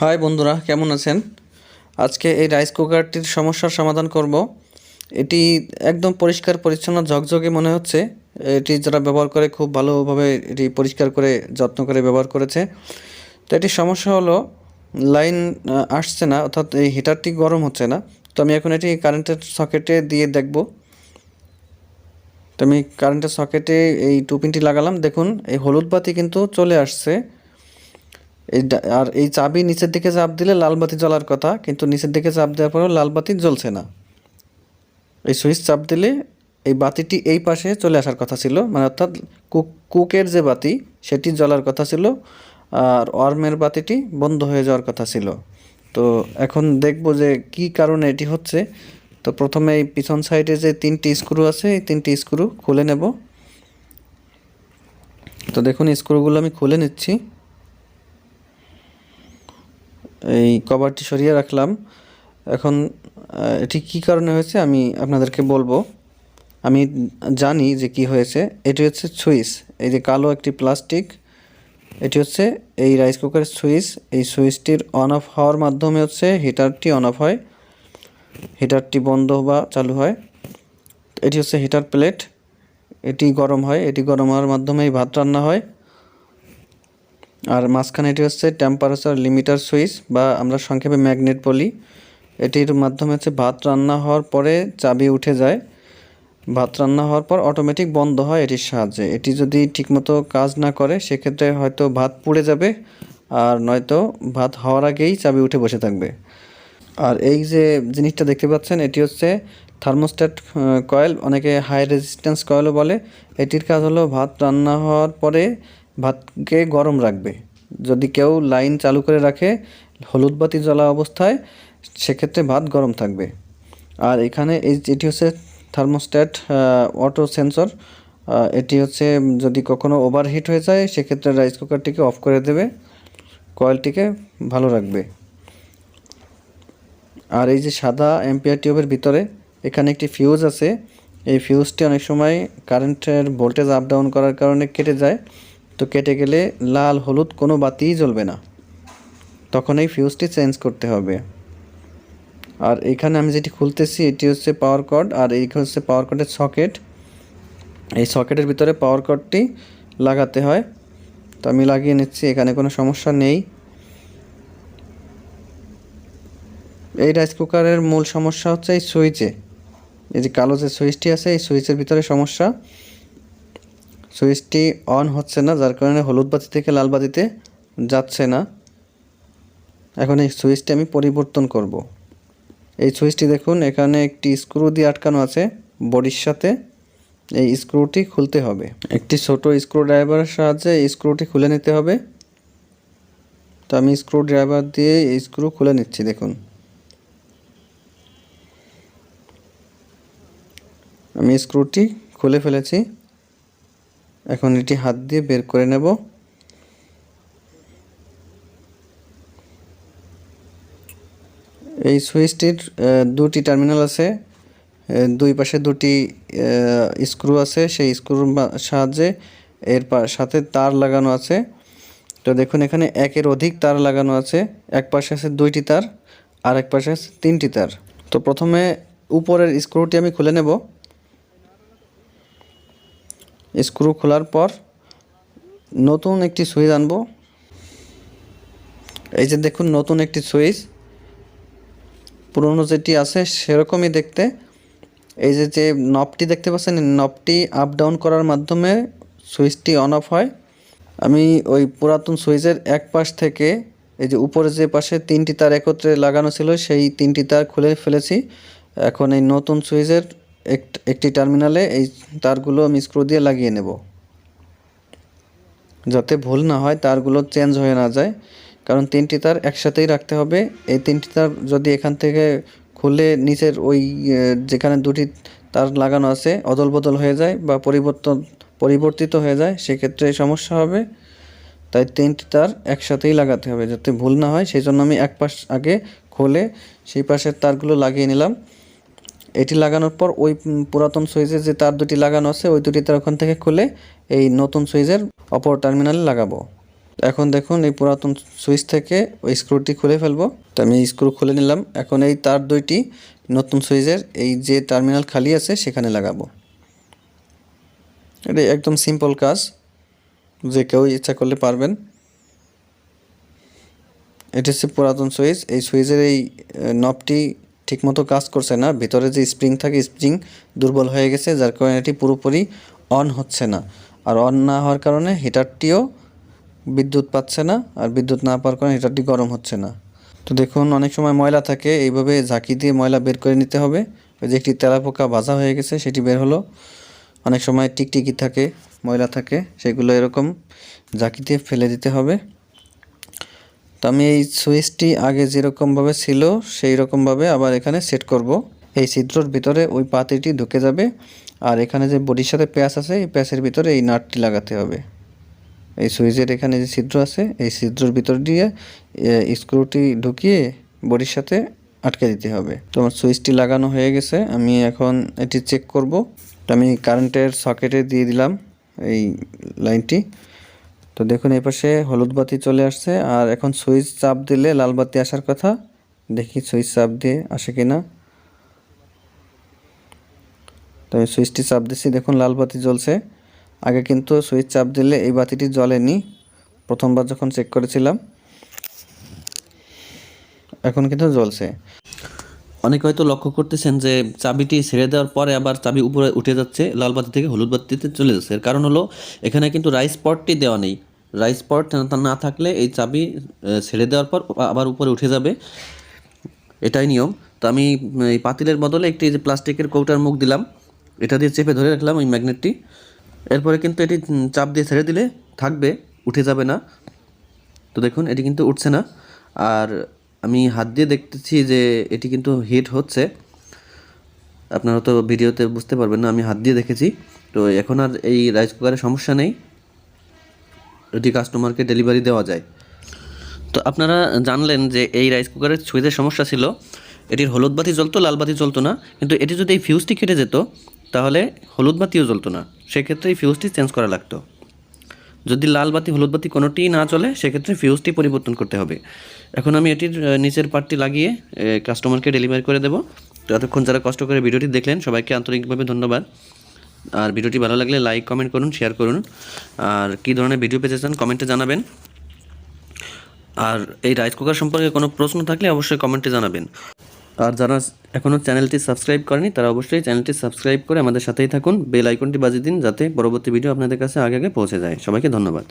High বন্ধুরা, কেমন আছেন? আজকে এই রাইস কুকারটির সমস্যার সমাধান করব। এটি একদম পরিষ্কার, পরিচ্ছন্ন, ঝকঝকে মনে হচ্ছে। এটি যারা ব্যবহার করে খুব ভালোভাবে এটি পরিষ্কার করে, যত্ন করে ব্যবহার করেছে। তো এটির সমস্যা হলো লাইন আসছে না, অর্থাৎ এই হিটারটি গরম হচ্ছে না। তো আমি এখন এটি কারেন্টের সকেটে দিয়ে দেখব। তো আমি কারেন্টের সকেটে এই টু পিনটি লাগালাম। দেখুন, এই হলুদ বাতি কিন্তু চলে আসছে। এই আর এই চাবি নিচের দিকে চাপ দিলে লাল বাতি জ্বলার কথা, কিন্তু নিচের দিকে চাপ দেওয়ার পরেও লাল বাতি জ্বলছে না। এই সুইচ চাপ দিলে এই বাতিটি এই পাশে চলে আসার কথা ছিল মানে অর্থাৎ কুক কুকের যে বাতি, সেটি জ্বলার কথা ছিল, আর ওয়ার্মের বাতিটি বন্ধ হয়ে যাওয়ার কথা ছিল। তো এখন দেখব যে কি কারণে এটি হচ্ছে। তো প্রথমে এই পিছন সাইডে যে তিনটি স্ক্রু আছে, এই তিনটি স্ক্রু খুলে নেব। তো দেখুন, স্ক্রুগুলো আমি খুলে নিচ্ছি। এই কভারটি সরিয়ে রাখলাম। এখন এটি কি কারণে হয়েছে আমি আপনাদেরকে বলব। আমি জানি যে কি হয়েছে। এটি হচ্ছে সুইচ। এই যে কালো একটি প্লাস্টিক, এটি হচ্ছে এই রাইস কুকারের সুইচ। এই সুইচটির অন অফ হওয়ার মাধ্যমে হচ্ছে হিটারটি অন অফ হয়। হিটারটি বন্ধ বা চালু হয়। এটি হচ্ছে হিটার প্লেট। এটি গরম হয়। এটি গরম হওয়ার মাধ্যমেই ভাত রান্না হয়। আর মাঝখানে এটি হচ্ছে টেম্পারেচার লিমিটার সুইচ বা আমরা সংক্ষেপে ম্যাগনেট বলি। এটির মাধ্যমে হচ্ছে ভাত রান্না হওয়ার পরে চাবি উঠে যায়। ভাত রান্না হওয়ার পর অটোমেটিক বন্ধ হয় এটির সাহায্যে। এটি যদি ঠিকমতো কাজ না করে, সেক্ষেত্রে হয়তো ভাত পুড়ে যাবে আর নয়তো ভাত হওয়ার আগেই চাবি উঠে বসে থাকবে। আর এই যে জিনিসটা দেখতে পাচ্ছেন, এটি হচ্ছে থার্মোস্ট্যাট কয়েল অনেকে হাই রেজিস্ট্যান্স কয়েলও বলে। এটির কাজ হলো ভাত রান্না হওয়ার পরে ভাতকে গরম রাখবে। যদি কেউ লাইন চালু করে রাখে, হলুদ বাতি জ্বলা অবস্থায়, সেক্ষেত্রে ভাত গরম থাকবে। আর এখানে এই এটি হচ্ছে থার্মোস্ট্যাট অটো সেন্সর এটি হচ্ছে যদি কখনো ওভারহিট হয়ে যায়, সেক্ষেত্রে রাইস কুকারটিকে অফ করে দেবে। কয়েলটিকে ভালো রাখবে। আর এই যে সাদা এম্পিয়ার টিউবের ভিতরে, এখানে একটি ফিউজ আছে। এই ফিউজটি অনেক সময় কারেন্টের ভোল্টেজ আপ ডাউন করার কারণে কেটে যায়। তো কেটে গেলে লাল, হলুদ কোনো বাতিই জ্বলবে না। তখন এই ফিউজটি চেঞ্জ করতে হবে। আর এখানে আমি যেটি খুলতেছি, এটি হচ্ছে পাওয়ার কর্ড আর এই হচ্ছে পাওয়ার কর্ডের সকেট এই সকেটের ভিতরে পাওয়ার কর্ডটি লাগাতে হয়। তো আমি লাগিয়ে নিচ্ছি, এখানে কোনো সমস্যা নেই। এই রাইস কুকারের মূল সমস্যা হচ্ছে এই সুইচে এই যে কালো যে সুইচটি আছে, এই সুইচের ভিতরে সমস্যা। সুইচটি অন হচ্ছে না, যার কারণে হলুদ বাতি থেকে লাল বাতিতে যাচ্ছে না। এখন এই সুইচটি আমি পরিবর্তন করব। এই সুইচটি দেখুন, এখানে একটি স্ক্রু দিয়ে আটকানো আছে বডির সাথে। এই স্ক্রুটি খুলতে হবে। একটি ছোট স্ক্রু ড্রাইভারের সাহায্যে এই স্ক্রুটি খুলে নিতে হবে। তো আমি স্ক্রু ড্রাইভার দিয়ে এই স্ক্রু খুলে নিচ্ছি, দেখুন। আমি স্ক্রুটি খুলে ফেলেছি। এখন এটি হাত দিয়ে বের করে নেব। এই সুইচটির দুটি টার্মিনাল আছে দুই পাশে দুটি স্ক্রু আছে, সেই স্ক্রুর সাহায্যে এর সাথে তার লাগানো আছে। তো দেখুন এখানে একের অধিক তার লাগানো আছে, এক পাশে আছে দুইটি তার, আর এক পাশে আছে তিনটি তার। তো প্রথমে উপরের স্ক্রুটি আমি খুলে নেব। স্ক্রু খোলার পর নতুন একটি সুইচ আনব। এই যে দেখুন, নতুন একটি সুইচ। পুরনো যেটি আছে সেরকমই দেখতে। এই যে যে নবটি দেখতে পাচ্ছেন নবটি আপ ডাউন করার মাধ্যমে সুইচটি অন অফ হয়। আমি ওই পুরাতন সুইচের এক পাশ থেকে এই যে উপরে যে পাশে তিনটি তার একত্রে লাগানো ছিল, সেই তিনটি তার খুলে ফেলেছি। এখন এই নতুন সুইচের একটি টার্মিনালে এই তারগুলো আমি স্ক্রু দিয়ে লাগিয়ে নেব। যাতে ভুল না হয়, তারগুলো চেঞ্জ হয়ে না যায়। কারণ তিনটি তার একসাথেই রাখতে হবে। এই তিনটি তার যদি এখান থেকে খুলে নিচের ওই যেখানে দুটি তার লাগানো আছে অদল বদল হয়ে যায় বা পরিবর্তন, পরিবর্তিত হয়ে যায়, সেক্ষেত্রে সমস্যা হবে। তাই তিনটি তার একসাথেই লাগাতে হবে। যাতে ভুল না হয় সেই জন্য আমি এক পাশ আগে খুলে সেই পাশের তারগুলো লাগিয়ে নিলাম। এটি লাগানোর পর ওই পুরাতন সুইচের যে তার দুটি লাগানো আছে, ওই দুটি তার ওখান থেকে খুলে এই নতুন সুইচের অপর টার্মিনালে লাগাবো। এখন দেখুন এই পুরাতন সুইচ থেকে ওই স্ক্রুটি খুলে ফেলব। তো আমি স্ক্রু খুলে নিলাম। এখন এই তার দুইটি নতুন সুইচের এই যে টার্মিনাল খালি আছে, সেখানে লাগাবো। এটা একদম সিম্পল কাজ। যে কেউ ইচ্ছা করলে পারবেন। এটা হচ্ছে পুরাতন সুইচ। এই সুইচের এই নবটি ঠিকমতো কাজ করছে না। ভিতরে যে স্প্রিং থাকে, স্প্রিং দুর্বল হয়ে গেছে, যার কারণে এটি পুরোপুরি অন হচ্ছে না। আর অন না হওয়ার কারণে হিটারটিও বিদ্যুৎ পাচ্ছে না, আর বিদ্যুৎ না পাওয়ার কারণে হিটারটি গরম হচ্ছে না। তো দেখুন, অনেক সময় ময়লা থাকে, এইভাবে ঝাঁকি দিয়ে ময়লা বের করে নিতে হবে। ওই যে একটি তেলাপোকা ভাজা হয়ে গেছে, সেটি বের হলো। অনেক সময় টিকটিকি থাকে, ময়লা থাকে, সেগুলো এরকম ঝাঁকি দিয়ে ফেলে দিতে হবে। তো আমি এই সুইচটি আগে যেরকমভাবে ছিল সেই রকমভাবে আবার এখানে সেট করব। এই ছিদ্রর ভিতরে ওই পাতিটি ঢুকে যাবে আর এখানে যে বডির সাথে প্যাঁচ আছে, এই প্যাঁচের ভিতরে এই নাটটি লাগাতে হবে। এই সুইচের এখানে যে ছিদ্র আছে, এই ছিদ্রর ভিতর দিয়ে স্ক্রুটি ঢুকিয়ে বডির সাথে আটকে দিতে হবে। তো আমার সুইচটি লাগানো হয়ে গেছে, আমি এখন এটি চেক করব। তো আমি কারেন্টের সকেটে দিয়ে দিলাম এই লাইনটি। তো দেখুন, এই পাশে হলুদ বাতি চলে আসছে, আর এখন সুইচ চাপ দিলে লাল বাতি আসার কথা। দেখি সুইচ চাপ দিয়ে আসে কিনা। তো আমি সুইচটি চাপ দিচ্ছি দেখুন লাল বাতি জ্বলছে। আগে কিন্তু সুইচ চাপ দিলে এই বাতিটি জ্বলেনি, প্রথমবার যখন চেক করেছিলাম। এখন কিন্তু জ্বলছে। অনেকে হয়তো লক্ষ্য করতেছেন যে চাবিটি ছেড়ে দেওয়ার পরে আবার চাবি উপরে উঠে যাচ্ছে লাল বাতি থেকে হলুদ বাতিতে চলে যাচ্ছে। এর কারণ হলো, এখানে কিন্তু রাইস পটটি দেওয়া নেই। রাইস পট না থাকলে এই চাবি ছেড়ে দেওয়ার পর আবার উপরে উঠে যাবে। এটাই নিয়ম। তো আমি, এই পাতিলের বদলে একটি যে প্লাস্টিকের কৌটার মুখ দিলাম, এটা দিয়ে চেপে ধরে রাখলাম ওই ম্যাগনেটটি এরপরে কিন্তু এটি চাপ দিয়ে ছেড়ে দিলে থাকবে, উঠে যাবে না। তো দেখুন, এটি কিন্তু উঠছে না। আর আমি হাত দিয়ে দেখতেছি যে এটি কিন্তু হিট হচ্ছে। আপনারা তো ভিডিওতে বুঝতে পারবেন না, আমি হাত দিয়ে দেখেছি। তো এখন আর এই রাইস কুকারের সমস্যা নেই। যদি কাস্টমারকে ডেলিভারি দেওয়া যায়। তো আপনারা জানলেন যে এই রাইস কুকারের সুইচের সমস্যা ছিল। এটির হলুদ বাতি জ্বলতো, লাল বাতি জ্বলতো না। কিন্তু এটি যদি এই ফিউজটি কেটে যেত, তাহলে হলুদ বাতিও জ্বলতো না। সেক্ষেত্রে এই ফিউজটি চেঞ্জ করা লাগতো। যদি লাল বাতি, হলুদ বাতি কোনোটিই না চলে, সেক্ষেত্রে ফিউজটি পরিবর্তন করতে হবে। এখন আমি এটির নিচের পার্টটি লাগিয়ে কাস্টমারকে ডেলিভারি করে দেবো। তো এতক্ষণ যারা কষ্ট করে ভিডিওটি দেখলেন, সবাইকে আন্তরিকভাবে ধন্যবাদ। আর ভিডিওটি ভালো লাগলে লাইক কমেন্ট করুন শেয়ার করুন। আর কী ধরনের ভিডিও পেতে চান কমেন্টে জানাবেন। আর এই রাইস কুকার সম্পর্কে কোনো প্রশ্ন থাকলে অবশ্যই কমেন্টে জানাবেন। আর যারা এখনও চ্যানেলটি সাবস্ক্রাইব করেনি, তারা অবশ্যই চ্যানেলটি সাবস্ক্রাইব করে আমাদের সাথেই থাকুন। বেল আইকনটি বাজিয়ে দিন যাতে পরবর্তী ভিডিও আপনাদের কাছে আগে আগে পৌঁছে যায়। সবাইকে ধন্যবাদ।